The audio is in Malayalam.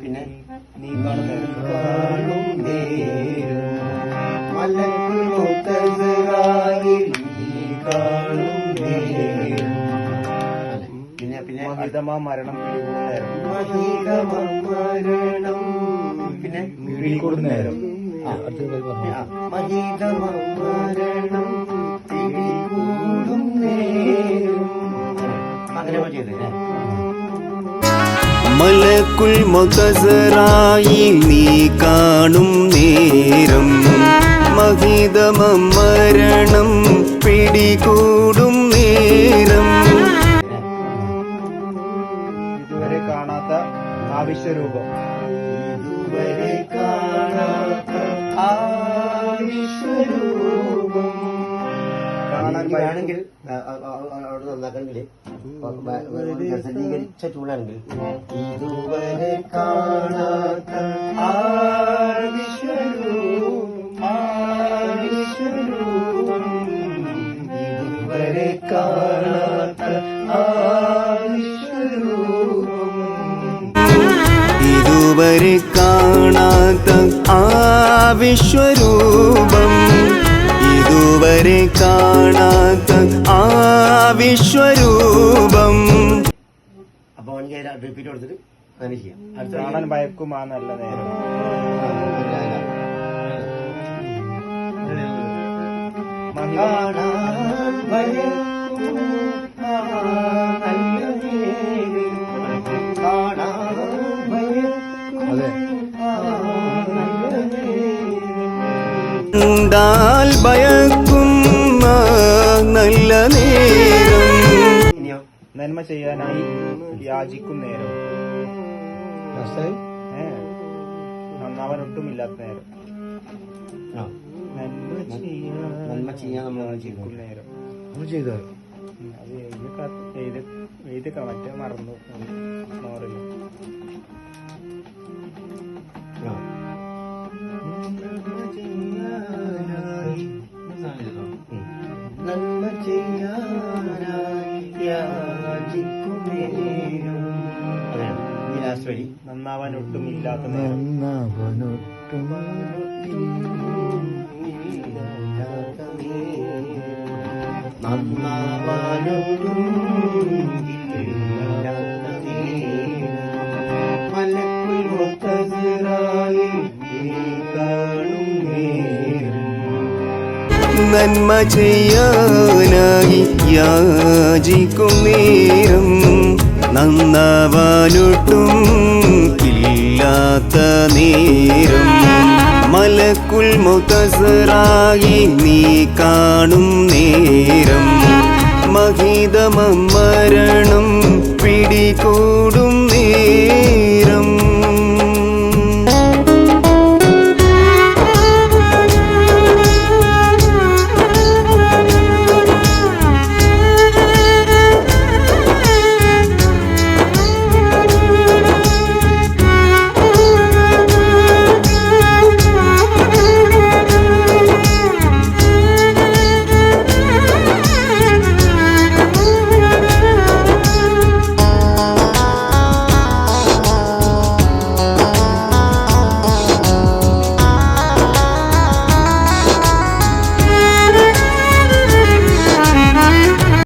പിന്നെ നീ കാണും പിന്നെ പിന്നെ മഹിതമാ മരണം മരണം പിന്നെ പിടികൂടുന്ന നേരം ആ, ആ, മഹിതമം മരണം. മലക്കുൽ മുതസറായി നീ കാണും നേരം. മഹിതമ മരണം പിടികൂടും നേരം. ഇതുവരെ കാണാത്ത ആവശ്യരൂപം ഇതുവരെ കാണാത്ത ആ വിശ്വരൂപം കാണാൻ ആണെങ്കിൽ അവിടെ നന്നാക്കണമെങ്കിൽ സജ്ജീകരിച്ച ടൂണാണെങ്കിൽ ഇതുവരെ കാണാത്ത ഇതുവരെ കാണാത്ത ഇതുവരെ കാണാത്ത ആ വിശ്വരൂപം. ഇതുവരെ കാണാത്ത ആ വിശ്വരൂപം. അപ്പൊ റിപ്പീറ്റ് കൊടുത്തിട്ട് അങ്ങനെ ചെയ്യാം. അടുത്ത കാണാൻ ഭയക്കും ആ നല്ല നേരം. കാണാൻ ഭയക്കും കണ്ടാൽ ഭയക്കും നല്ല നേരം. ഇനിയോ നന്മ ചെയ്യാനായി യാചിക്കും നേരം. ഏ നന്നാവാൻ ഒട്ടുമില്ലാത്ത നേരം. ആ, നന്മ ചെയ്യാൻ നമ്മൾ നേരം. ചെയ്തോ. എഴുതി മറ്റേ മറന്നു. ഓറില്ല ഈ ലാസ്റ്റ് നന്നാവാൻ ഒട്ടുമില്ലാത്ത നന്നാവാനൊട്ടും ഇല്ലാത്ത. നന്മ ചെയ്യാനായി യാചിക്കും നേരം നന്നാവാനൊട്ടും ഇല്ലാത്ത നേരം. മലക്കുൽ മുതസറായി നീ കാണും നേരം. മഹിതമ മരണം പിടികൂടും നേരം.